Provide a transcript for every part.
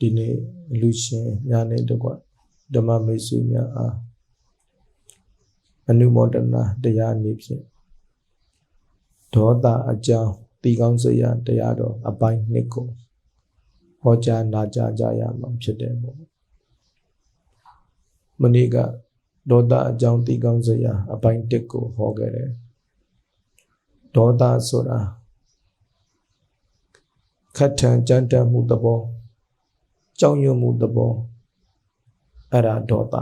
ဒီနေ့လူရှင်ညာနေတကွဓမ္မမိတ်ဆွေများအားအနုမောဒနာတရားအနေဖြင့်ဒေါသအကြောင်းတီကောင်းစရာတရားတော်အပိုင်းနှစ်ကိုဟောကြားနာကြားကြရမှာဖြစ်တယ်ပေါ့မနေ့ကဒေါသအကြောင်းတီကောင်းစရာအပိုင်းတစ်ကိုဟောခဲ့တယ်ဒေါသဆိုတာခက်ထန်ကြမ်းတမ်းမှုသဘော ကြောက်ရွံ့မှုသဘောအဲ့ဒါဒေါသ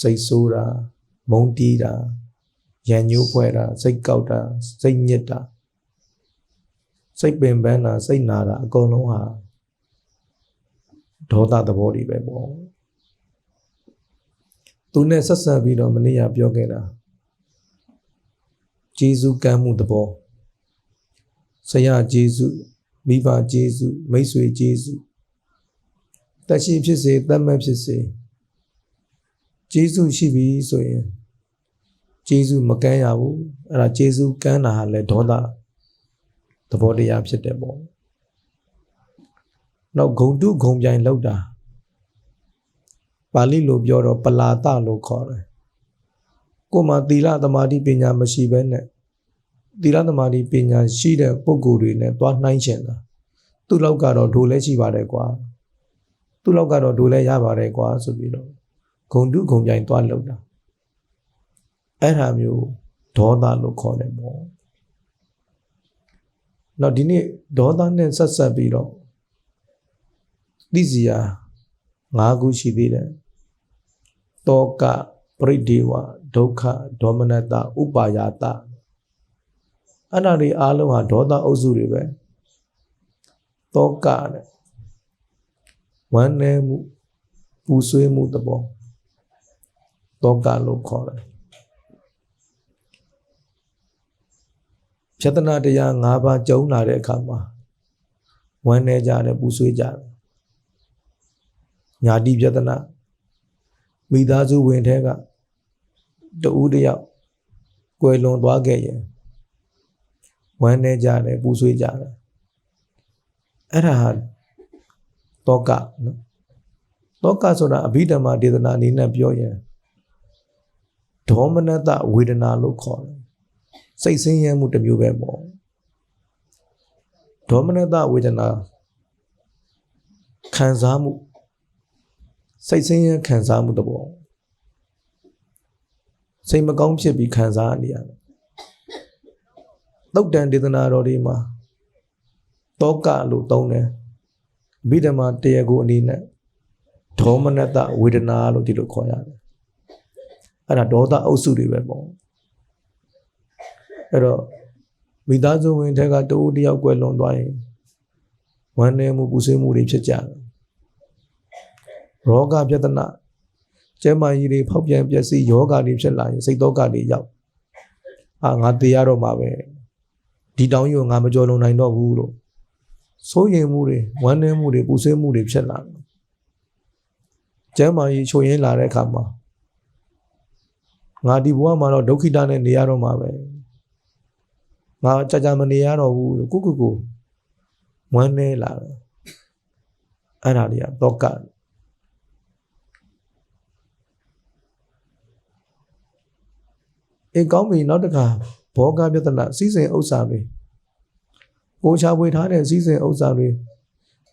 စိတ်ဆိုးတာမုန်းတီးတာရန်ညိုးဖွဲတာစိတ်ကောက်တာစိတ်ညစ်တာစိတ်ပင်ပန်းတာစိတ်နာတာအကုန်လုံးဟာဒေါသသဘောတွေပဲပေါ့သူနဲ့ဆက်ဆက်ပြီးတော့မနေ့ကပြောခဲ့တာဂျေစုကမ်းမှုသဘောဆရာဂျေစုမိဘဂျေစုမိတ်ဆွေဂျေစု တက်ရှိဖြစ်စေတတ်မှတ်ဖြစ်စေဂျေစုရှိပြီဆိုရင်ဂျေစုမကမ်းရဘူးအဲ့ဒါဂျေစုကမ်းတာဟာလဲဒေါသသဘောတရားဖြစ်တယ်ပေါ့နောက်ဂုံတုဂုံပြိုင်လောက်တာပါဠိလိုပြောတော့ပလာတလို့ခေါ်တယ်ကိုမှသီလသမာဓိပညာမရှိဘဲနဲ့သီလသမာဓိပညာရှိတဲ့ပုဂ္ဂိုလ်တွေနဲ့တွားနှိုင်းချင်တာသူ့လောက်ကတော့ဒိုလဲရှိပါတယ်ကွာ သူ့လောက်ကတော့ဒိုလဲရပါတယ်ကွာဆိုပြီးတော့ဂုံတုဂုံပြိုင်တွားလောက်တာအဲ့ဒါမျိုးဒေါသလို့ခေါ်တယ်ပေါ့နောက်ဒီနေ့ဒေါသနဲ့ဆက်ဆက်ပြီးတော့သိစီယာ၅ခုရှိသေးတယ်တောကပရိဒေဝဒုက္ခဒေါမနတဥပါယတအဲ့ဒါတွေအားလုံးဟာဒေါသအုပ်စုတွေပဲတောကတဲ့ ဝမ်းနည်းမှုပူဆွေးမှုသဘောတောကလို့ခေါ်တယ်ဖြတနာတရား၅ပါးကြုံလာတဲ့အခါမှာဝမ်းနည်းကြတယ်ပူဆွေးကြတယ်ညာတိဖြတနာမိသားစုဝင်တဲ့ကတူတယောက်ကွယ်လွန်သွားခဲ့ရင်ဝမ်းနေကြတယ်ပူဆွေးကြတယ်အဲ့ဒါဟာ တောကနော်တောကဆိုတာအဘိဓမ္မာဒေသနာအနေနဲ့ပြောရင်ဒေါမနတဝေဒနာလို့ခေါ်တယ်စိတ်ဆင်းရဲမှုတစ်မျိုးပဲပေါ့ဒေါမနတဝေဒနာခံစားမှုစိတ်ဆင်းရဲခံစားမှုတဘောစိတ်မကောင်းဖြစ်ပြီးခံစားနေရတယ်သုတ်တန်ဒေသနာတော်တွေမှာတောကလို့သုံးတယ် အဘိဓမ္မာတရားကိုအနေနဲ့ဒေါမနတဝေဒနာလို့ဒီလိုခေါ်ရတယ်အဲ့ဒါဒေါသအုပ်စုတွေပဲပေါ့အဲ့တော့မိသားစုဝင်တဲ့ကတူတယောက်ကွယ်လွန်သွားရင်ဝမ်းနည်းမှုပူဆွေးမှုတွေဖြစ်ကြတယ်ရောဂပြဿနာကျဲမာကြီးတွေဖောက်ပြန်ပျက်စီးယောဂတွေဖြစ်လာရင်စိတ်တော့ကတွေရောက်အာငါတေးရတော့မှာပဲဒီတောင်းကြီးကိုငါမကြော်လွန်နိုင်တော့ဘူးလို့ စိုးရိမ်မှုတွေဝမ်းနည်းမှုတွေပူဆွေးမှုတွေဖြစ်လာတယ်ကျဲမာကြီးချိုရင်းလာတဲ့အခါမှာငါဒီဘဝမှာတော့ဒုက္ခိတနဲ့နေရတော့မှာပဲငါကြာကြာမနေရတော့ဘူးလို့ကိုကိုကိုဝမ်းနေလာတယ်အဲ့ဒါတွေကတော့ကအေကောင်းပြီနောက်တစ်ခါဘောဂပြဿနာစီးစိမ်ဥစ္စာတွေ ကိုချပွေထားတဲ့စီးစိမ်ဥစ္စာတွေ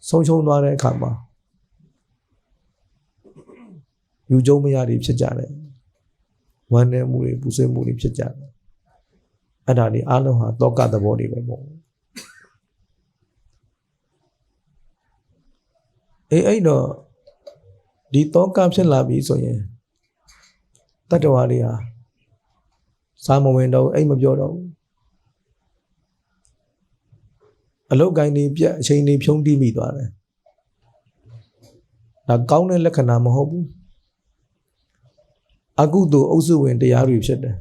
ဆုံးရှုံးသွားတဲ့အခါမှာယူကြုံမရတွေဖြစ်ကြတယ်ဝမ်းနည်းမှုတွေပူဆွေးမှုတွေဖြစ်ကြတယ်အဲ့ဒါတွေအားလုံးဟာတောကသဘောတွေပဲပေါ့အေးအဲ့တော့ဒီတောကဖြစ်လာပြီဆိုရင်တတ္တဝါတွေဟာစာမဝင်တော့အိတ်မပြောတော့ဘူး အလုတ်ကိုင်းတွေပြက်အချိန်တွေဖြုံးတိမိသွားတယ်ဒါကောင်းတဲ့လက္ခဏာမဟုတ်ဘူးအကုသိုလ်အုပ်စုဝင်တရားတွေဖြစ်တယ်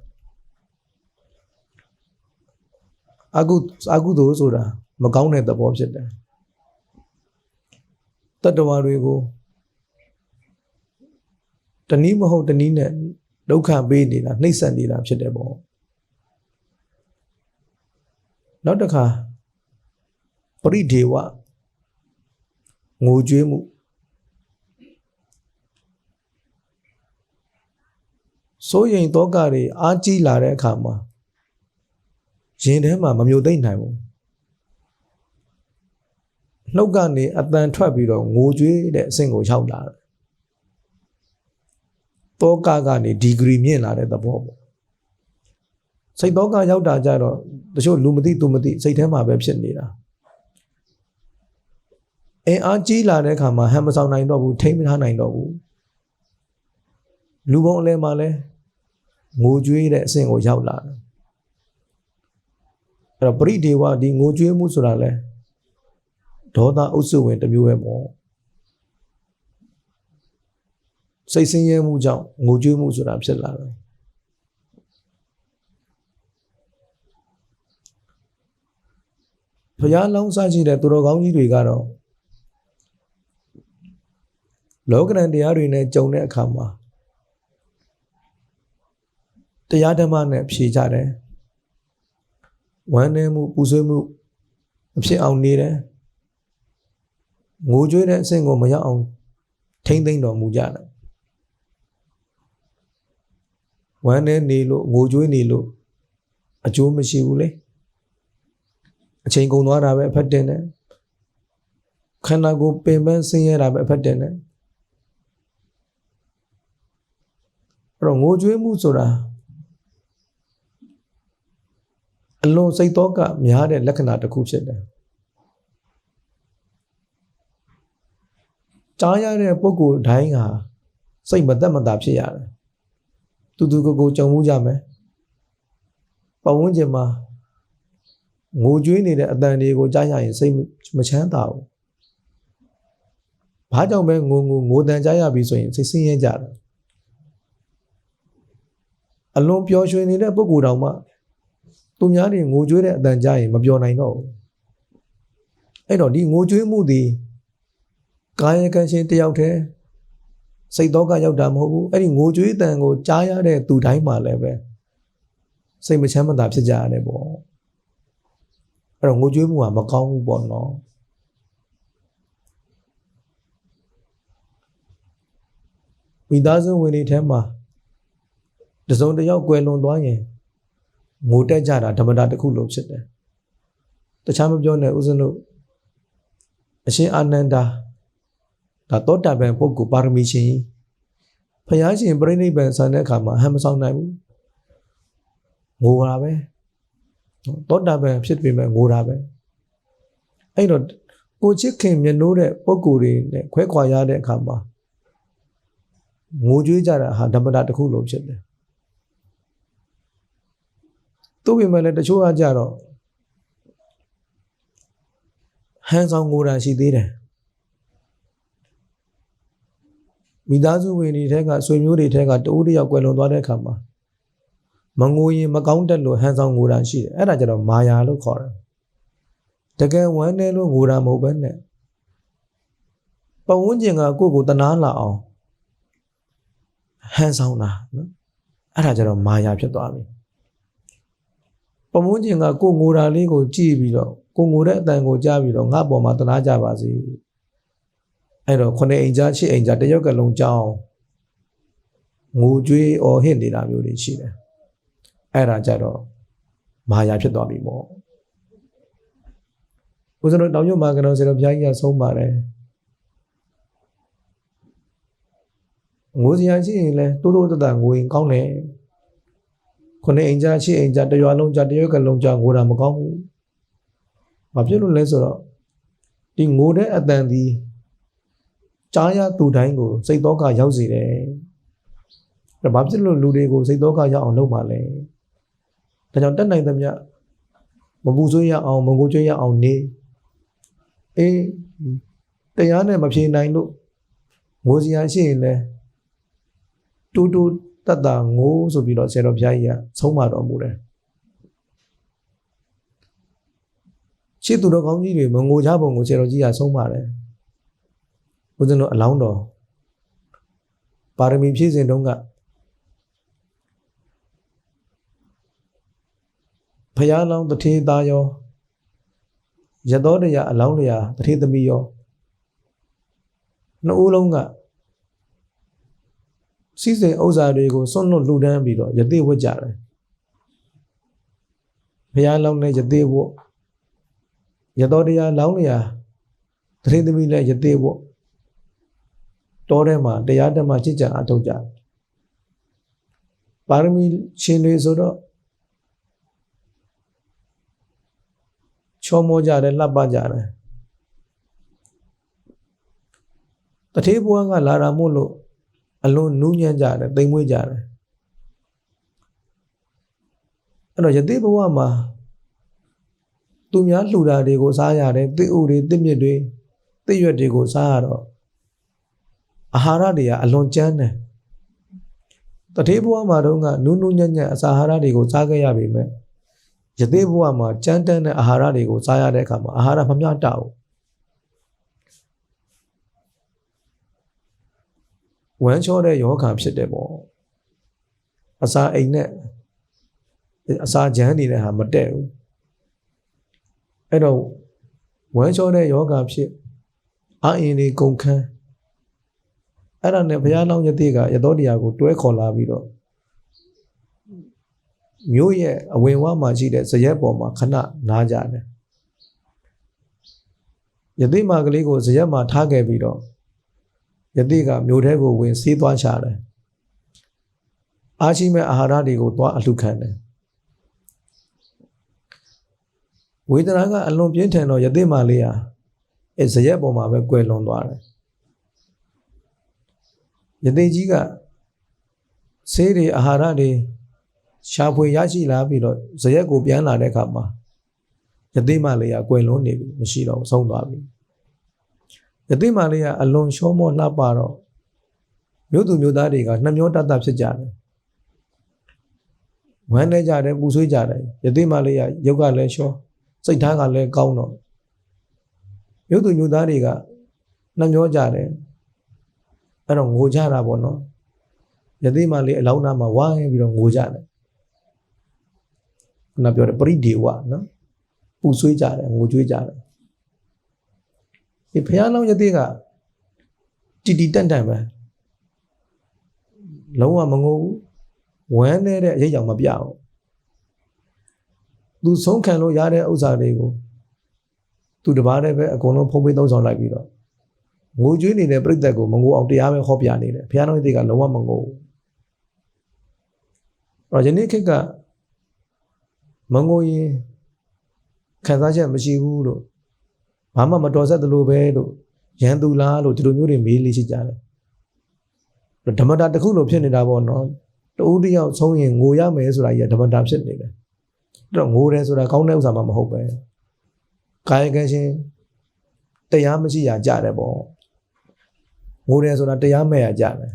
အကုအကုသိုလ်ဆိုတာမကောင်းတဲ့သဘောဖြစ်တယ်တတ္တဝါတွေကိုတနည်းမဟုတ်တနည်းနဲ့ဒုက္ခပေးနေတာနှိပ်စက်နေတာဖြစ်တယ်ပေါ့နောက်တစ်ခါ ပရိဒေဝငိုကြွေးမှုစိုးရိမ်တောကတွေအားကြီးလာတဲ့အခါမှာရင်ထဲမှာမမျိုးသိမ့်နိုင်ဘူးနှုတ်ကနေအတန်ထွက်ပြီးတော့ငိုကြွေးတဲ့အဆင့်ကိုရောက်လာတယ်တောကကနေဒီဂရီမြင့်လာတဲ့သဘောပေါ့စိတ်တောကရောက်တာကြတော့တချို့လူမသိသူမသိစိတ်ထဲမှာပဲဖြစ်နေတာ အင်အားကြီးလာတဲ့အခါမှာဟန်မဆောင်နိုင်တော့ဘူးထိမ့်မထားနိုင်တော့ဘူးလူပုံအလဲမှာလဲငိုကြွေးတဲ့အဆင့်ကိုရောက်လာတယ်အဲ့တော့ပရိဒေဝဒီငိုကြွေးမှုဆိုတာလဲဒေါသအုပ်စုဝင်တစ်မျိုးပဲပေါ့စိတ်ဆင်းရဲမှုကြောင့်ငိုကြွေးမှုဆိုတာဖြစ်လာတယ်ဘုရားလောင်းစားရှိတဲ့သူတော်ကောင်းကြီးတွေကတော့ လောကရန်တရားတွေနဲ့ကြုံတဲ့အခါမှာတရားဓမ္မနဲ့ဖြေကြတယ်ဝမ်းနည်းမှုပူဆွေးမှုမဖြစ်အောင်နေတယ်ငိုကြွေးတဲ့အဆင့်ကိုမရောက်အောင်ထိမ့်သိမ့်တော်မူကြတယ်ဝမ်းနည်းနေလို့ငိုကြွေးနေလို့အကျိုးမရှိဘူးလေအချိန်ကုန်သွားတာပဲအဖက်တင်တယ်ခန္ဓာကိုယ်ပင်ပန်းဆင်းရဲတာပဲအဖက်တင်တယ် အဲ့တော့ငိုကြွေးမှုဆိုတာအလွန်စိတ်တော့ကများတဲ့လက္ခဏာတစ်ခုဖြစ်တယ်ကြားရတဲ့ပုံကိုယ်တိုင်းဟာစိတ်မသက်မသာဖြစ်ရတယ်တူတူကိုကိုကြုံမှုကြမယ်ပဝန်းကျင်မှာငိုကြွေးနေတဲ့အတန်တွေကိုကြားရရင်စိတ်မချမ်းသာဘူးဘာကြောင့်ပဲငိုငိုငိုတန်ကြားရပြီဆိုရင်စိတ်ဆင်းရဲကြတယ် အလွန်ပျော်ရွှင်နေတဲ့ပုဂ္ဂိုလ်တောင်မှသူများတွေငိုကြွေးတဲ့အတန်ကြားရင်မပျော်နိုင်တော့ဘူးအဲ့တော့ဒီငိုကြွေးမှုသည်ကာယကံရှင်တယောက်တည်းစိတ်တော့ကရောက်တာမဟုတ်ဘူးအဲ့ဒီငိုကြွေးတန်ကိုကြားရတဲ့သူတိုင်းမှာလည်းပဲစိတ်မချမ်းမသာဖြစ်ကြရတယ်ပေါ့အဲ့တော့ငိုကြွေးမှုကမကောင်းဘူးပေါ့နော်မိသားစုဝင်တွေထဲမှာ တစုံတစ်ယောက်ကွယ်လွန်သွားရင်ငိုတက်ကြတာဓမ္မတာတစ်ခုလို့ဖြစ်တယ်တခြားမပြောနဲ့ဦးဇင်းတို့အရှင်အာနန္ဒာဒါသောတာပန်ပုဂ္ဂိုလ်ပါရမီရှင်ဖယားရှင်ပြိဋိဘံဆန်တဲ့အခါမှာဟန်မဆောင်နိုင်ဘူးငိုတာပဲသောတာပန်ဖြစ်ပေမဲ့ငိုတာပဲအဲ့တော့ကိုချစ်ခင်မြတ်နိုးတဲ့ပုဂ္ဂိုလ်တွေနဲ့ခွဲခွာရတဲ့အခါမှာငိုကြွေးကြတာဟာဓမ္မတာတစ်ခုလို့ဖြစ်တယ် သူ့ပေမဲ့လည်းတချို့ကကြတော့ဟန်ဆောင်ငိုတာရှိသေးတယ်မိသားစုဝင်တွေထဲကဆွေမျိုးတွေထဲကတဦးတယောက်ကွယ်လွန်သွားတဲ့အခါမှာမငိုရင်မကောင်းတတ်လို့ဟန်ဆောင်ငိုတာရှိတယ်အဲ့ဒါကြတော့မာယာလို့ခေါ်တယ်တကယ်ဝမ်းနေလို့ငိုတာမဟုတ်ဘဲနဲ့ပဝန်းကျင်ကကိုယ့်ကိုတနာလာအောင်ဟန်ဆောင်တာနော်အဲ့ဒါကြတော့မာယာဖြစ်သွားပြီ ပဝန်းကျင်ကကိုယ်ငိုတာလေးကိုကြည့်ပြီးတော့ကိုငိုတဲ့အတန်ကိုကြားပြီးတော့ငါ့ပေါ်မှာတနာကြပါစေအဲ့တော့ခုနှစ်အိမ်ကြားရှစ်အိမ်ကြားတယောက်ကလုံးကြောင်းငိုကြွေးအော်ဟစ်နေတာမျိုးတွေရှိတယ်အဲ့ဒါကြတော့မာယာဖြစ်သွားပြီပေါ့ဦးဇင်းတို့တောင်ညွတ်မာကတော်ဆရာတော်ဘုရားကြီးကဆုံးပါတယ်ငိုစရာရှိရင်လဲတိုးတိုးတတငိုရင်ကောင်းတယ် ခုနှစ်အိမ်ကြားရှစ်အိမ်ကြားတရွာလုံးကြားတရွက်ကလုံးကြားငိုတာမကောင်းဘူးဘာဖြစ်လို့လဲဆိုတော့ဒီငိုတဲ့အတန်ဒီကြားရသူတိုင်းကို စိတ်တော့ကရောက်စေတယ်ဒါဘာဖြစ်လို့လူတွေကိုစိတ်တော့ကရောက်အောင်လုပ်ပါလဲဒါကြောင့်တက်နိုင်သမျှမပူဆွေးရအောင်မငိုကြွေးရအောင်နေအေးတရားနဲ့မဖြေနိုင်လို့ငိုစရာရှိရင်လဲတူတူ တတ်တာငိုးဆိုပြီးတော့ဆရာတော်ဘုရားကြီးကဆုံးမတော်မူတယ်ရှေ့သူတော်ကောင်းကြီးတွေမငိုကြပုံကိုဆရာတော်ကြီးကဆုံးပါတယ်ဦးဇင်းတို့အလောင်းတော်ပါရမီဖြည့်စဉ်တုန်းကဖယားလောင်းတထေသားရောရသောတရားအလောင်းတရားတထေသမီးရောနှစ်ဦးလုံးက စီးစိမ်ဥစ္စာတွေကိုစွန့်လွတ်လူဒန်းပြီးတော့ယသိဝတ်ကြတယ်ဘုရားလောင်းတဲ့ယသိဝတ်ရတော်တရားလောင်းနေရသတိသမီးလည်းယသိဝတ်တောထဲမှာတရားဓမ္မချစ်ကြအထောက်ကြတယ်ပါရမီရှင်တွေဆိုတော့ချောမောကြတယ်လှပကြတယ်တထေးဘွားကလာတာမို့လို့ အလွန်နူးညံ့ကြတယ်တိမ်မွေးကြတယ်အဲ့တော့ယသိဘဝမှာသူများလှူတာတွေကိုစားရတယ်တိဥတွေတိမြစ်တွေတိရွက်တွေကိုစားရတော့အာဟာရတွေကအလွန်ကျန်းတယ်တထေးဘဝမှာတော့ကနူးနူးညံ့ညံ့အစာအာဟာရတွေကိုစားခဲ့ရပြီမဲ့ယသိဘဝမှာကြမ်းတမ်းတဲ့အာဟာရတွေကိုစားရတဲ့အခါမှာအာဟာရမမျှတဘူး ဝမ်းချောတဲ့ယောဂါဖြစ်တယ်ပေါ့အစာအိမ်နဲ့အစာကြမ်းနေတဲ့ဟာမတည့်ဘူးအဲ့တော့ဝမ်းချောတဲ့ယောဂါဖြစ်အာအင်းတွေကုန်ခန်းအဲ့ဒါနဲ့ဘုရားလောင်းရသေးကရသောတရားကိုတွဲခေါ်လာပြီးတော့မြို့ရဲ့အဝင်ဝမှာရှိတဲ့ဇရက်ပေါ်မှာခဏနားကြတယ်ယသိမာကလေးကိုဇရက်မှာထားခဲ့ပြီးတော့ ယသိကမြို့ထဲကိုဝင်စီးသွားချတယ်အားရှိမဲ့အာဟာရတွေကိုသွားအလှခံတယ်ဝေဒနာကအလွန်ပြင်းထန်တော့ယသိမာလေးဟာအဲဇရက်ပေါ်မှာပဲကွယ်လွန်သွားတယ်ယသိကြီးကဆေးတွေအာဟာရတွေရှာဖွေရရှိလာပြီးတော့ဇရက်ကိုပြန်လာတဲ့အခါမှာယသိမာလေးကကွယ်လွန်နေပြီမရှိတော့ဘူးဆုံးသွားပြီ ယသိမာလေးကအလွန်ရှောမောလှပတော့မြို့သူမြို့သားတွေကနှမျောတတ်တာဖြစ်ကြတယ်ဝမ်းနေကြတယ်ပူဆွေးကြတယ်ယသိမာလေးကရုပ်ကလည်းရှောစိတ်ထားကလည်းကောင်းတော့မြို့သူမြို့သားတွေကနှမျောကြတယ်အဲ့တော့ငိုကြတာပေါ့နော်ယသိမာလေးအလောင်းနာမှာဝိုင်းပြီးတော့ငိုကြတယ်ခုနပြောတဲ့ပရိဒေဝနော်ပူဆွေးကြတယ်ငိုကြွေးကြတယ် ဒီဘုရားလောင်းယသိကတီတီတန့်တန့်ပဲလုံးဝမငိုဘူးဝမ်းနေတဲ့အရေးကြောင့်မပြဘူးသူဆုံးခံလို့ရတဲ့ဥစ္စာတွေကိုသူတပားတည်းပဲအကုန်လုံးဖုံးပေးသုံးဆောင်လိုက်ပြီးတော့ငိုကြွေးနေတဲ့ပြိတ္တကိုမငိုအောင်တရားပဲဟောပြနေတယ်ဘုရားတော်တွေကလုံးဝမငိုဘူးအဲ့တော့ယနေ့ခေတ်ကမငိုရင်ခံစားချက်မရှိဘူးလို့ ဘာမှမတော်ဆက်သလိုပဲလို့ရန်သူလားလို့ဒီလိုမျိုးတွေမေးလေးရှိကြတယ်ဓမ္မတာတစ်ခုလိုဖြစ်နေတာပေါ့နော်တူတယောက်ဆုံးရင်ငိုရမယ်ဆိုတာကြီးကဓမ္မတာဖြစ်နေတယ်အဲ့တော့ငိုတယ်ဆိုတာကောင်းတဲ့ဥစ္စာမှမဟုတ်ပဲကာယကံရှင်တရားမရှိရကြတယ်ပေါ့ငိုတယ်ဆိုတာတရားမဲ့ရကြတယ်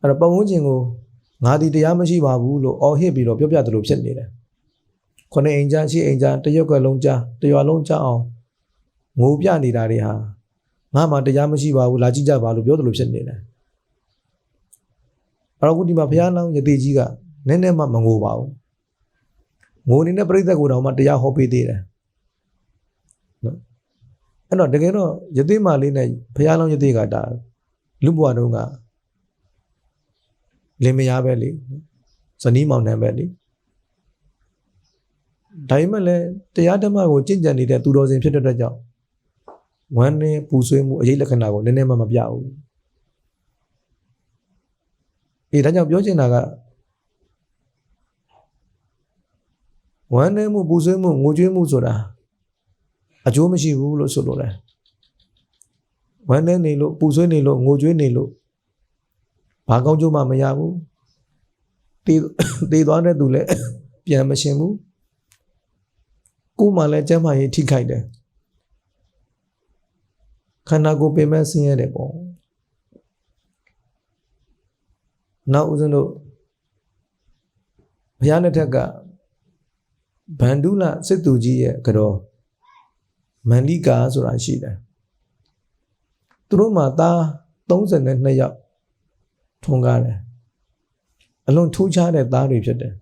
အဲ့တော့ပတ်ဝန်းကျင်ကိုငါဒီတရားမရှိပါဘူးလို့အော်ဟစ်ပြီးတော့ပြောပြတယ်လို့ဖြစ်နေတယ်ခုနှစ်အိမ်ကြားရှိအိမ်ကြားတရွက်ကလုံးကြားတရွာလုံးကြားအောင် ငိုပြနေတာတွေဟာငါမှတရားမရှိပါဘူးလာကြည့်ကြပါလို့ပြောတယ်လို့ဖြစ်နေတယ်အဲ့တော့ခုဒီမှာဘုရားလောင်းယတိကြီးကနည်းနည်းမှမငိုပါဘူးငိုနေတဲ့ပြိဿကိုတော့မှတရားဟောပေးသေးတယ်နော်အဲ့တော့တကယ်တော့ယတိမာလေးနဲ့ဘုရားလောင်းယတိကဒါလူဘဝတုန်းကလင်မယားပဲလေဇနီးမောင်နှံပဲလေဒါပေမဲ့လည်းတရားဓမ္မကိုကျင့်ကြံနေတဲ့သူတော်စင်ဖြစ်တဲ့အတွက်ကြောင့် ဝမ်းနဲ့ပူဆွေးမှုအရေးလက္ခဏာကိုနည်းနည်းမှမပြဘူးအေးဒါကြောင့်ပြောချင်တာကဝမ်းနဲ့မှုပူဆွေးမှုငိုကြွေးမှုဆိုတာအကျိုးမရှိဘူးလို့ဆိုလိုတယ်ဝမ်းနဲ့နေလို့ပူဆွေးနေလို့ငိုကြွေးနေလို့ဘာကောင်းကျိုးမှမရဘူးတည်တည်သွားတဲ့သူလည်းပြန်မရှင်ဘူးကိုယ်မှလည်းကျမ်းမာရေးထိခိုက်တယ် ခန္ဓာကိုယ်ပင်မဲ့ဆင်းရဲတယ်ပေါ့နောက်ဦးဇင်းတို့ဘုရားနဲ့ထက်ကဗန္ဓုလစစ်သူကြီးရဲ့ကြောမန္လိကာဆိုတာရှိတယ်သူတို့မှာသား32ယောက်ထွန်းကားတယ်အလွန်ထူးခြားတဲ့သားတွေဖြစ်တယ်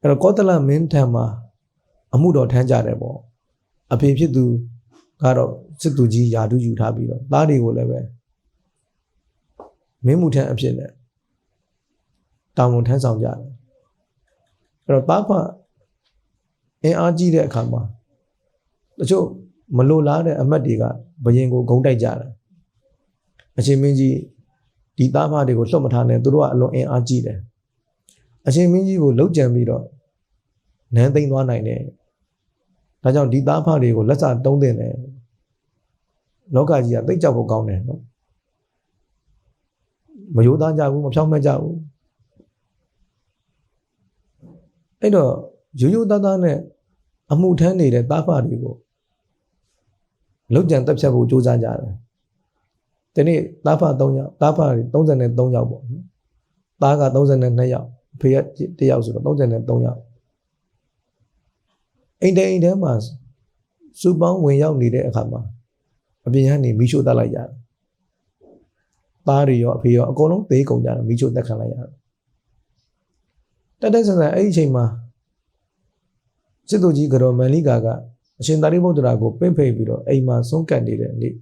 အဲ့တော့ကောသလမင်းထံမှာအမှုတော်ထမ်းကြတယ်ပေါ့အဖေဖြစ်သူ ကတော့စစ်သူကြီးယာတုယူထားပြီးတော့သားတွေကိုလည်းပဲမင်းမှုထမ်းအဖြစ်နဲ့တာဝန်ထမ်းဆောင်ကြတယ်အဲ့တော့သားဖအင်အားကြီးတဲ့အခါမှာတချို့မလိုလားတဲ့အမတ်တွေကဘယင်ကိုဂုံးတိုက်ကြတယ်အချင်းမင်းကြီးဒီသားဖတွေကိုလွတ်မထားနဲ့သူတို့ကအလွန်အင်အားကြီးတယ်အချင်းမင်းကြီးကိုလှုပ်ကြံပြီးတော့နန်းသိမ်းသွားနိုင်တယ် ဒါကြောင့်ဒီသားဖတွေကိုလက်စာတုံးတင်တယ်လောကကြီးကသိကြောက်ဖို့ကောင်းတယ်နော်မယိုးသားကြဘူးမဖြောင်းမကြဘူးအဲ့တော့ရိုးရိုးသားသားနဲ့အမှုထမ်းနေတဲ့သားဖတွေကိုလုတ်ကြံတက်ဖြတ်ဖို့စူးစမ်းကြတယ်ဒီနေ့သားဖ3ယောက်သားဖ33ယောက်ပေါ့နော်သားက32ယောက်အဖေက1ယောက်ဆိုတော့33ယောက် အိမ်တဲအိမ်ထဲမှာစူပေါင်းဝင်ရောက်နေတဲ့အခါမှာအပြင်ကနေမိရှို့တက်လိုက်ရတယ်သားတွေရောအဖေရောအကုန်လုံးသေးကုန်ကြတယ်မိချို့တက်ခံလိုက်ရတယ်တက်တက်ဆန်ဆန်အဲ့ဒီအချိန်မှာစစ်သူကြီးကတော်မန်လိကာကအရှင်သာရိပုတ္တရာကိုပင့်ဖိတ်ပြီးတော့အိမ်မှာဆုံးကတ်နေတဲ့နေ့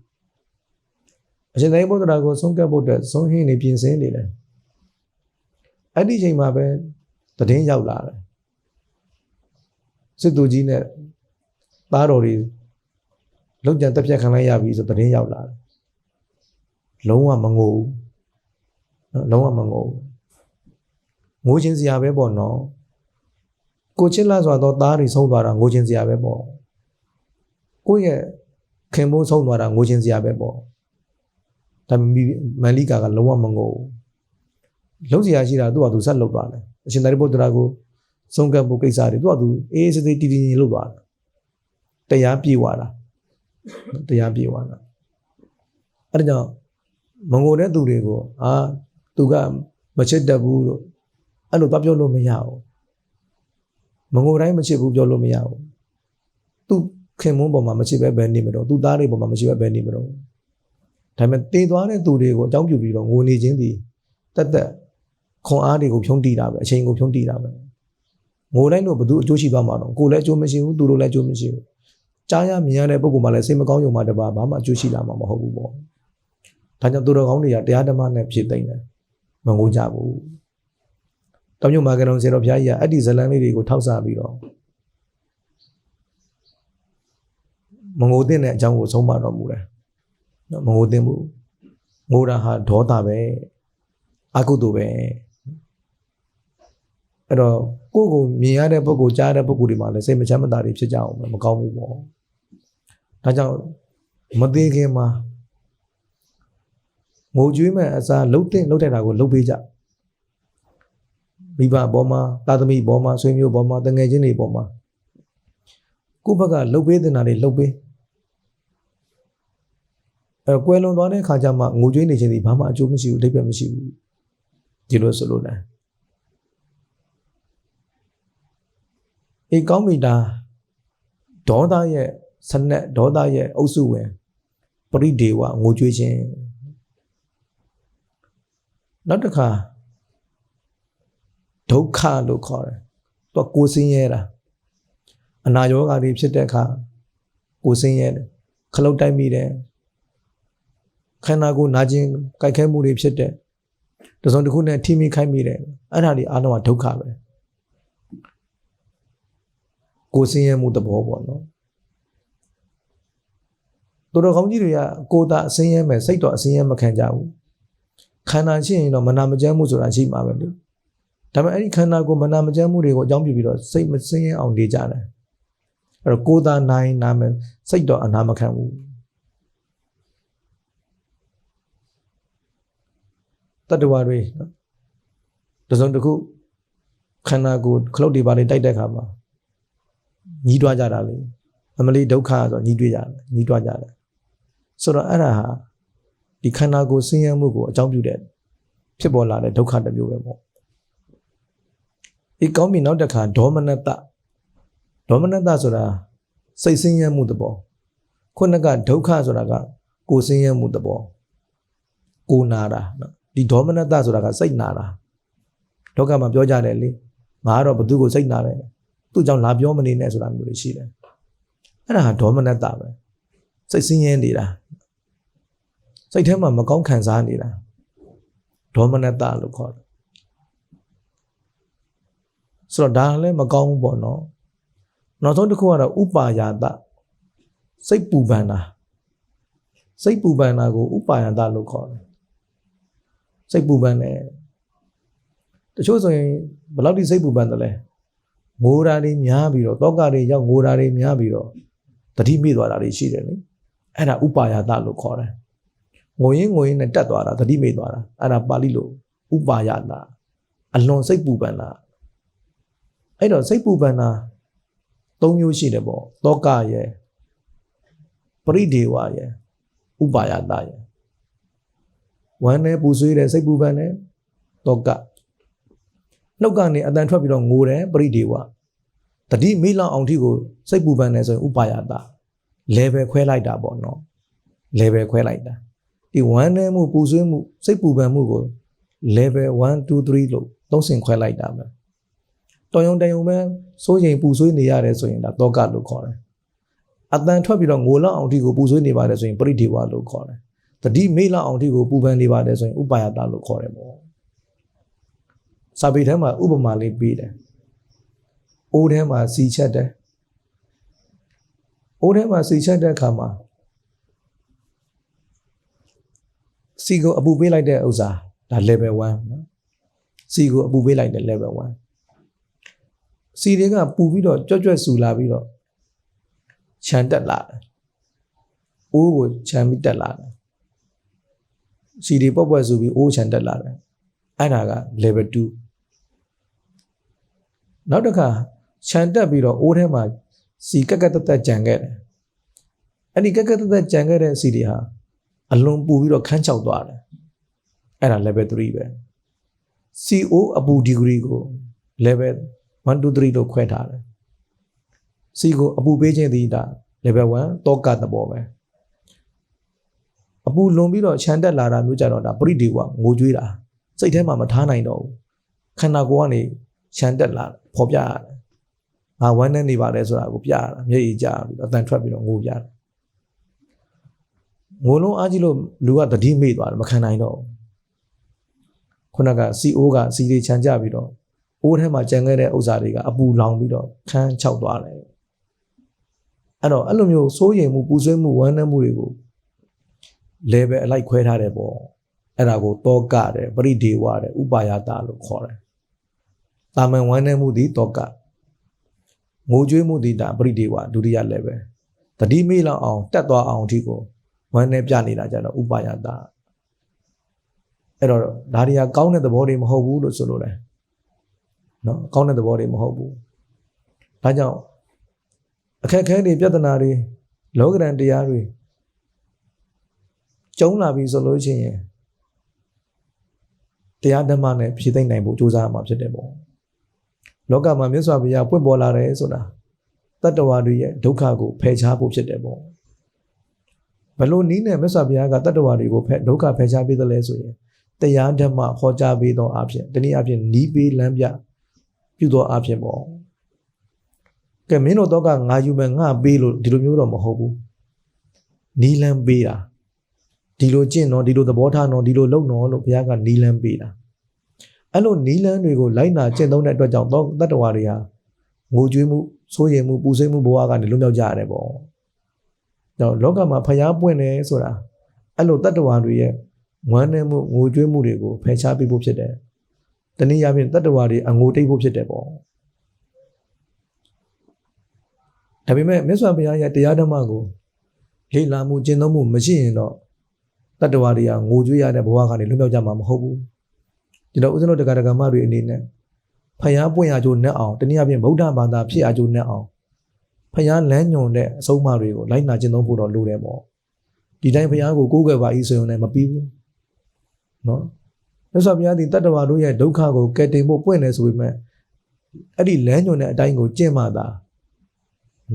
အရှင်သာရိပုတ္တရာကိုဆုံးကတ်ဖို့အတွက်ဆုံးဟင်းနေပြင်ဆင်နေတယ်အဲ့ဒီအချိန်မှာပဲတည်င်းရောက်လာတယ် စစ်သူကြီးနဲ့သားတော်တွေလုံကြံတက်ပြတ်ခံလိုက်ရပြီဆိုတည်င်းရောက်လာတယ်လုံးဝမငိုဘူးနော်လုံးဝမငိုဘူးငိုချင်းစရာပဲပေါ့နော်ကိုချစ်လာဆိုတော့သားတွေဆုံးသွားတာငိုချင်းစရာပဲပေါ့ကိုယ့်ရဲ့ခင်မိုးဆုံးသွားတာငိုချင်းစရာပဲပေါ့ဒါပေမဲ့မန်လိကာကလုံးဝမငိုဘူးလုံးစရာရှိတာသူ့ဟာသူဆက်လုပ်သွားတယ်အရှင်သာရိပုတ္တရာကို ဆုံးကပ်ဖို့ကိစ္စတွေသူ့ဟာသူအေးအေးဆေးဆေးတည်တည်ငြိမ်လုပ်သွားတယ်တရားပြေဝတာတရားပြေဝတာအဲ့ဒါကြောင့်မငိုတဲ့သူတွေကိုအာသူကမချစ်တတ်ဘူးလို့အဲ့လိုသွားပြောလို့မရဘူးမငိုတိုင်းမချစ်ဘူးပြောလို့မရဘူးသူခင်မွန်းပေါ်မှာမချစ်ပဲပဲနေမတော့သူသားတွေပေါ်မှာမချစ်ပဲပဲနေမတော့ဒါပေမဲ့တည်သွားတဲ့သူတွေကိုအကြောင်းပြုပြီးတော့ငိုနေခြင်းသည်တက်တက်ခွန်အားတွေကိုဖြုံးတီးတာပဲအချိန်ကိုဖြုံးတီးတာပဲ ငိုတိုင်းလို့ဘသူအကျိုးရှိသွားမှာတော့ကိုယ်လည်းအကျိုးမရှိဘူးသူတို့လည်းအကျိုးမရှိဘူးကြားရမြင်ရတဲ့ပုံကမှလည်းစိတ်မကောင်းရုံမှတပါဘာမှအကျိုးရှိလာမှာမဟုတ်ဘူးပေါ့ဒါကြောင့်သူတော်ကောင်းတွေကတရားဓမ္မနဲ့ဖြစ်သိမ့်တယ်မငိုကြဘူးတောင်ညမာကရုံစေတော်ဘုရားကြီးကအဲ့ဒီဇလန်လေးတွေကိုထောက်ဆပြီးတော့မငိုသင့်တဲ့အကြောင်းကိုဆုံးမတော်မူတယ်နော်မငိုသင့်ဘူးငိုတာဟာဒေါသပဲအကုသိုလ်ပဲအဲ့တော့ ကိုယ့်ကိုမြင်ရတဲ့ပုဂ္ဂိုလ်ကြားတဲ့ပုဂ္ဂိုလ်တွေမှာလည်းစိတ်မချမ်းမသာတွေဖြစ်ကြအောင်မကောင်းဘူးပေါ့ဒါကြောင့်မသေးခင်မှာငိုကြွေးမဲ့အစားလှုပ်တဲ့လှုပ်တဲ့တာကိုလှုပ်ပေးကြမိဘဘောမှာတာသမီဘောမှာဆွေမျိုးဘောမှာတငယ်ချင်းတွေဘောမှာကိုယ့်ဘက်ကလှုပ်ပေးတဲ့နာတွေလှုပ်ပေးအဲကွယ်လွန်သွားတဲ့ခါကျမှငိုကြွေးနေခြင်းဒီဘာမှအကျိုးမရှိဘူးအဓိပ္ပာယ်မရှိဘူးဒီလိုဆိုလို့လ အေကောင်းမီတာဒေါသရဲ့စနက်ဒေါသရဲ့အုပ်စုဝင်ပရိဒေဝငိုကြွေးခြင်းနောက်တစ်ခါဒုက္ခလို့ခေါ်တယ်သူကကိုစင်းရဲတာအနာရောဂါတွေဖြစ်တဲ့အခါကိုစင်းရဲတယ်ခလုတ်တိုက်မိတယ်ခန္ဓာကိုယ်နာကျင်ကြိုက်ခဲမှုတွေဖြစ်တဲ့တစုံတစ်ခုနဲ့ထိမိခိုက်မိတယ်အဲ့ဒါတွေအားလုံးကဒုက္ခပဲ ကိုစင်းရဲမှုသဘောပေါ့နော်သူတော်ကောင်းကြီးတွေကကိုယ်သာအစင်းရဲမယ်စိတ်တော့အစင်းရဲမခံကြဘူးခန္ဓာရှိရင်တော့မနာမကျမ်းမှုဆိုတာရှိမှာပဲလေဒါပေမဲ့အဲ့ဒီခန္ဓာကိုမနာမကျမ်းမှုတွေကိုအကြောင်းပြုပြီးတော့စိတ်မစင်းရဲအောင်နေကြတယ်အဲ့တော့ကိုယ်သာနိုင်နာမယ်စိတ်တော့အနာမခံဘူးတတ္တဝါတွေနော်တစုံတစ်ခုခန္ဓာကိုယ်ခလုတ်တွေပါလေတိုက်တဲ့ခါမှာ ညီးတွားကြတာလေအမလီဒုက္ခဆိုညီးတွေ့ကြတယ်ညီးတွားကြတယ်ဆိုတော့အဲ့ဒါဟာဒီခန္ဓာကိုယ်ဆင်းရဲမှုကိုအကြောင်းပြုတဲ့ဖြစ်ပေါ်လာတဲ့ဒုက္ခတစ်မျိုးပဲပေါ့ဒီကောင်းပြီနောက်တစ်ခါဒေါမနတဒေါမနတဆိုတာစိတ်ဆင်းရဲမှုသဘောခုနကဒုက္ခဆိုတာကကိုယ်ဆင်းရဲမှုသဘောကိုနာတာနော်ဒီဒေါမနတဆိုတာကစိတ်နာတာလောကမှာပြောကြတယ်လေငါကတော့ဘသူကိုစိတ်နာတယ် သူ့ကြောင့်လာပြောမနေနဲ့ဆိုတာမျိုးတွေရှိတယ်အဲ့ဒါဟာဒေါမနတပဲစိတ်ဆင်းရဲနေတာစိတ်ထဲမှာမကောင်းခံစားနေတာဒေါမနတလို့ခေါ်တယ်ဆိုတော့ဒါလည်းမကောင်းဘူးပေါ့နော်နောက်ဆုံးတစ်ခုကတော့ဥပါယာတစိတ်ပူပန်တာစိတ်ပူပန်တာကိုဥပါယတလို့ခေါ်တယ်စိတ်ပူပန်တယ်တချို့ဆိုရင်ဘယ်လောက်ထိစိတ်ပူပန်တယ်လဲ ငိုတာတွေများပြီးတော့တောကတွေရောက်ငိုတာတွေများပြီးတော့တတိမိသွားတာတွေရှိတယ်လေအဲ့ဒါဥပါယတလို့ခေါ်တယ်ငိုရင်ငိုရင်နဲ့တက်သွားတာတတိမိသွားတာအဲ့ဒါပါဠိလိုဥပါယတအလွန်စိတ်ပူပန်တာအဲ့တော့စိတ်ပူပန်တာ၃မျိုးရှိတယ်ပေါ့တောကရဲ့ပရိဒေဝရဲ့ဥပါယတရဲ့ဝမ်းနဲ့ပူဆွေးတယ်စိတ်ပူပန်တယ်တောက နှုတ်ကနေအတန်ထွက်ပြီးတော့ငိုတယ်ပရိဒေဝတတိမိလောက်အောင်ထိကိုစိတ်ပူပန်တယ်ဆိုရင်ဥပါယတ level ခွဲလိုက်တာပေါ့နော် level ခွဲလိုက်တာဒီဝမ်းနဲ့မှုပူဆွေးမှုစိတ်ပူပန်မှုကို level 1 2 3လို့သုံးဆင့်ခွဲလိုက်တာပဲတော်ရုံတန်ရုံပဲစိုးရင်ပူဆွေးနေရတယ်ဆိုရင်ဒါတောကလို့ခေါ်တယ်အတန်ထွက်ပြီးတော့ငိုလောက်အောင်ထိကိုပူဆွေးနေပါတယ်ဆိုရင်ပရိဒေဝလို့ခေါ်တယ်တတိမိလောက်အောင်ထိကိုပူပန်နေပါတယ်ဆိုရင်ဥပါယတလို့ခေါ်တယ်ပေါ့ စာပေထဲမှာဥပမာလေးပေးတယ်အိုးထဲမှာစီချက်တယ်အိုးထဲမှာစီချက်တဲ့အခါမှာစီကိုအပူပေးလိုက်တဲ့ဥစ္စာဒါ level 1နော်စီကိုအပူပေးလိုက်တဲ့ level 1စီတွေကပူပြီးတော့ကြွကြွဆူလာပြီးတော့ခြံတက်လာတယ်။အိုးကိုခြံပြီးတက်လာတယ်။စီဒီပေါ့ပွက်ဆိုပြီးအိုးခြံတက်လာတယ်။အဲ့ဒါက level 2 နောက်တစ်ခါခြံတက်ပြီးတော့အိုးထဲမှာစီကက်ကက်တက်တက်ကြံခဲ့တယ်။အဲ့ဒီကက်ကက်တက်တက်ကြံခဲ့တဲ့စီဒီဟာအလွန်ပူပြီးတော့ခန်းချောက်သွားတယ်။အဲ့ဒါ level 3ပဲ။ CO အပူဒီဂရီကို level 1 2 3လို့ခွဲထားတယ်စီကိုအပူပေးခြင်းသည်ဒါ level 1တောကသဘောပဲအပူလွန်ပြီးတော့ခြံတက်လာတာမျိုးကြတော့ဒါပရိဒီဝငိုကြွေးတာစိတ်ထဲမှာမထားနိုင်တော့ဘူးခန္ဓာကိုယ်ကနေ ခြံတက်လာဖော်ပြရတယ်ငါဝမ်းနဲ့နေပါတယ်ဆိုတာကိုပြရတာမျက်ရည်ကျပြီးတော့အတန်ထွက်ပြီးတော့ငိုပြတယ်ငိုလုံးအားကြီးလို့လူကတတိမေ့သွားတယ်မခံနိုင်တော့ဘူးခုနက CO ကစီတွေခြံကြပြီးတော့အိုးထဲမှာကြံခဲ့တဲ့ဥစ္စာတွေကအပူလောင်ပြီးတော့ခန်းချောက်သွားတယ်အဲ့တော့အဲ့လိုမျိုးစိုးရိမ်မှုပူဆွေးမှုဝမ်းနည်းမှုတွေကို level အလိုက်ခွဲထားတယ်ပေါ့အဲ့ဒါကိုတောကတယ်ပရိဒေဝတယ်ဥပါယတာလို့ခေါ်တယ် တာမန်ဝမ်းနည်းမှုဒီတောကငိုကြွေးမှုဒီဒါပရိဒေဝဒုတိယ level တတိမေးလောက်အောင်တက်သွားအောင်အထိကိုဝမ်းနည်းပြနေတာကြတော့ဥပါယတာအဲ့တော့ဒါတွေကကောင်းတဲ့သဘောတွေမဟုတ်ဘူးလို့ဆိုလိုတယ်နော်ကောင်းတဲ့သဘောတွေမဟုတ်ဘူးဒါကြောင့်အခက်ခဲတွေပြဿနာတွေလောကရန်တရားတွေကျုံလာပြီဆိုလို့ရှိရင်တရားဓမ္မနဲ့ဖြည့်သိမ့်နိုင်ဖို့ကြိုးစားရမှာဖြစ်တယ်ပေါ့ လောကမှာမြတ်စွာဘုရားပွင့်ပေါ်လာတယ်ဆိုတာတတ္တဝါတွေရဲ့ဒုက္ခကိုဖယ်ရှားဖို့ဖြစ်တယ်ပေါ့ဘလို့နီးနဲ့မြတ်စွာဘုရားကတတ္တဝါတွေကိုဖယ်ဒုက္ခဖယ်ရှားပေးတယ်လဲဆိုရင်တရားဓမ္မဟောကြားပေးသောအဖြစ်တနည်းအားဖြင့်နီးပေးလမ်းပြပြုသောအဖြစ်ပေါ့ကဲမင်းတို့တော့ကငါယူမယ်ငါပေးလို့ဒီလိုမျိုးတော့မဟုတ်ဘူးနီလန်းပေးတာဒီလိုကျင့်တော့ဒီလိုသဘောထားတော့ဒီလိုလုပ်တော့လို့ဘုရားကနီလန်းပေးတာ အဲ့လိုနီလန်းတွေကိုလိုက်နာကျင့်သုံးတဲ့အတွက်ကြောင့်တော့တတ္တဝါတွေဟာငိုကြွေးမှုစိုးရိမ်မှုပူဆွေးမှုဘဝကနေလွတ်မြောက်ကြရတယ်ပေါ့။တော့လောကမှာဖျားပွင့်တယ်ဆိုတာအဲ့လိုတတ္တဝါတွေရဲ့ဝမ်းနည်းမှုငိုကြွေးမှုတွေကိုဖယ်ရှားပေးဖို့ဖြစ်တယ်။တနည်းအားဖြင့်တတ္တဝါတွေအငိုတိတ်ဖို့ဖြစ်တယ်ပေါ့။ဒါပေမဲ့မြတ်စွာဘုရားရဲ့တရားဓမ္မကိုလေ့လာမှုကျင့်သုံးမှုမရှိရင်တော့တတ္တဝါတွေကငိုကြွေးရတဲ့ဘဝကနေလွတ်မြောက်ကြမှာမဟုတ်ဘူး ဒီတော့ဦးဇင်းတို့တရားဓမ္မတွေအနေနဲ့ဖယားပွင့်ရကြိုးနဲ့အောင်တနည်းအားဖြင့်ဗုဒ္ဓဘာသာဖြစ်ရကြိုးနဲ့အောင်ဖယားလမ်းညွန်တဲ့အဆုံးအမတွေကိုလိုက်နာကျင့်သုံးဖို့တော့လိုတယ်ပေါ့ဒီတိုင်းဖယားကိုကိုးကွယ်ပါဤဆိုရင်လည်းမပြီးဘူးနော်မြတ်စွာဘုရားဒီတတ္တဝါတို့ရဲ့ဒုက္ခကိုကယ်တင်ဖို့ပွင့်တယ်ဆိုပေမဲ့အဲ့ဒီလမ်းညွန်တဲ့အတိုင်းကိုကျင့်မှသာ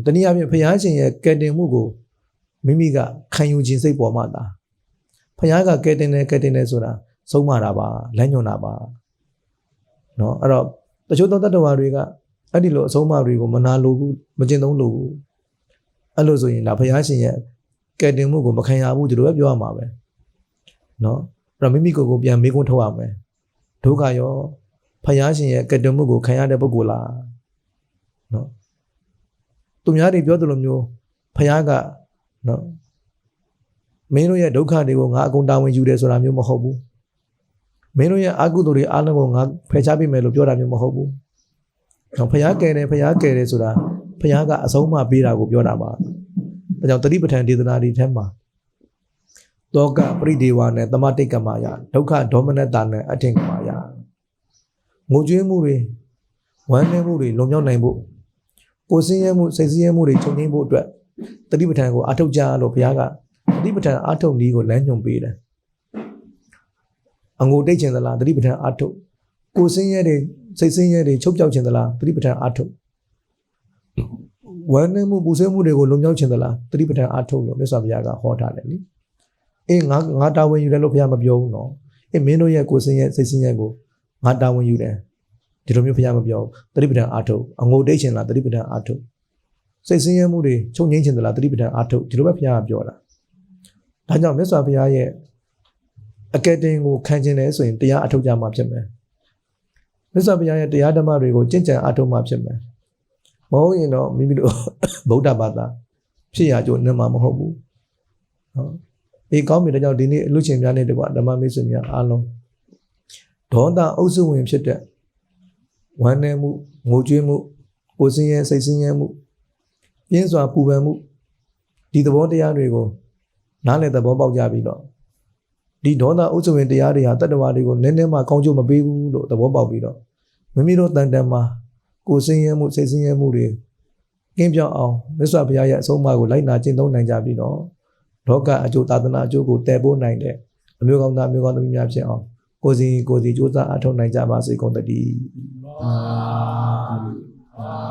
တနည်းအားဖြင့်ဘုရားရှင်ရဲ့ကယ်တင်မှုကိုမိမိကခံယူခြင်းစိတ်ပေါ်မှသာဘုရားကကယ်တင်တယ်ကယ်တင်တယ်ဆိုတာ ဆုံးမတာပါလမ်းညွှန်တာပါเนาะအဲ့တော့တချို့သောတတ္တဝါတွေကအဲ့ဒီလိုအဆုံးအမတွေကိုမနာလိုဘူးမကျင့်သုံးလိုဘူးအဲ့လိုဆိုရင်ဒါဘုရားရှင်ရဲ့ ကဲတင်မှုကိုမခံရဘူးဒီလိုပဲပြောရမှာပဲနော်အဲ့တော့မိမိကိုယ်ကိုပြန်မေးခွန်းထုတ်ရမယ်ဒုက္ခရောဖယားရှင်ရဲ့ကဲတင်မှုကိုခံရတဲ့ပုဂ္ဂိုလ်လားနော်သူများတွေပြောသလိုမျိုးဖယားကနော်မင်းတို့ရဲ့ဒုက္ခတွေကိုငါအကုန်တာဝန်ယူတယ်ဆိုတာမျိုးမဟုတ်ဘူး မင်းတို့ရဲ့အကုသိုလ်တွေအားလုံးကိုငါဖယ်ရှားပေးမယ်လို့ပြောတာမျိုးမဟုတ်ဘူးနော်ဖယားကယ်တယ်ဖယားကယ်တယ်ဆိုတာဖယားကအဆုံးအမပေးတာကိုပြောတာပါဒါကြောင့်တတိပဋ္ဌာန်ဒေသနာတွေထဲမှာတောကပရိဒေဝနဲ့တမတိတ်ကမာယဒုက္ခဒေါမနတာနဲ့အထင်ကမာယငိုကြွေးမှုတွေဝမ်းနည်းမှုတွေလွန်မြောက်နိုင်ဖို့ကိုယ်စင်းရဲမှုစိတ်စင်းရဲမှုတွေချုပ်ငြိမ်းဖို့အတွက်တတိပဋ္ဌာန်ကိုအထောက်ကြလို့ဘုရားကတတိပဋ္ဌာန်အထုတ်နည်းကိုလမ်းညွှန်ပေးတယ် အငိုတိတ်ခြင်းသလားတတိပဋ္ဌာန်အထုတ်ကိုယ်စင်းရဲတွေစိတ်စင်းရဲတွေချုပ်ပြောက်ခြင်းသလားတတိပဋ္ဌာန်အထုတ်ဝမ်းနည်းမှုပူဆွေးမှုတွေကိုလွန်မြောက်ခြင်းသလားတတိပဋ္ဌာန်အထုတ်လို့မြတ်စွာဘုရားကဟောထားတယ်လေအေးငါငါတာဝန်ယူတယ်လို့ဘုရားမပြောဘူးနော်အေးမင်းတို့ရဲ့ကိုယ်စင်းရဲစိတ်စင်းရဲကိုငါတာဝန်ယူတယ်ဒီလိုမျိုးဘုရားမပြောဘူးတတိပဋ္ဌာန်အထုတ်အငိုတိတ်ခြင်းလားတတိပဋ္ဌာန်အထုတ်စိတ်ဆင်းရဲမှုတွေချုပ်ငြိမ်းခြင်းသလားတတိပဋ္ဌာန်အထုတ်ဒီလိုပဲဘုရားကပြောတာဒါကြောင့်မြတ်စွာဘုရားရဲ့ အကယ်တင်ကိုခံခြင်းလဲဆိုရင်တရားအထုတ်ကြမှာဖြစ်မယ်မြတ်စွာဘုရားရဲ့တရားဓမ္မတွေကိုကြင်ကြံအထုတ်မှာဖြစ်မယ်မဟုတ်ရင်တော့မိမိတို့ဗုဒ္ဓဘာသာဖြစ်ရကြိုးနေမှာမဟုတ်ဘူးနော်အေးကောင်းပြီဒါကြောင့်ဒီနေ့အလူရှင်များနဲ့တကွဓမ္မမိတ်ဆွေများအားလုံးဒေါသအုပ်စုဝင်ဖြစ်တဲ့ဝမ်းနည်းမှုငိုကြွေးမှုကိုယ်စင်းရဲစိတ်စင်းရဲမှုပြင်းစွာပူပန်မှုဒီသဘောတရားတွေကိုနားလည်သဘောပေါက်ကြပြီးတော့ ဒီဒေါသအုပ်စုဝင်တရားတွေဟာတတ္တဝါတွေကိုနည်းနည်းမှကောင်းကျိုးမပေးဘူးလို့သဘောပေါက်ပြီးတော့မိမိတို့တန်တန်မှာကိုယ်စင်းရဲမှုစိတ်စင်းရဲမှုတွေကင်းပြောင်းအောင်မြတ်စွာဘုရားရဲ့အဆုံးအမကိုလိုက်နာကျင့်သုံးနိုင်ကြပြီးတော့လောကအကျိုးသာသနာအကျိုးကိုတည်ပိုးနိုင်တဲ့အမျိုးကောင်းသားအမျိုးကောင်းသမီးများဖြစ်အောင်ကိုယ်စီကိုယ်စီစူးစမ်းအထောက်နိုင်ကြပါစေကုန်သတည်းအာ